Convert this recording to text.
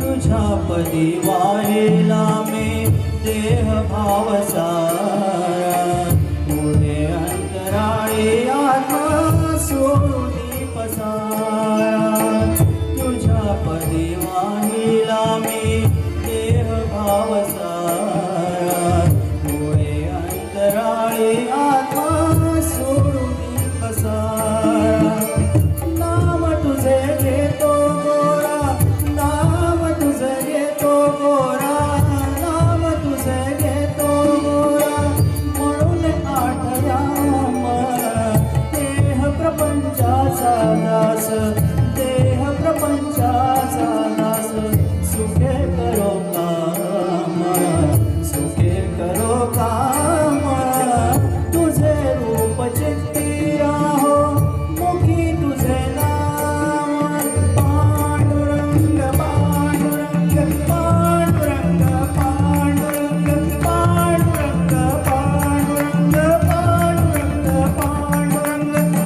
तुझ्या पदी वाहेला मी देह भाव casa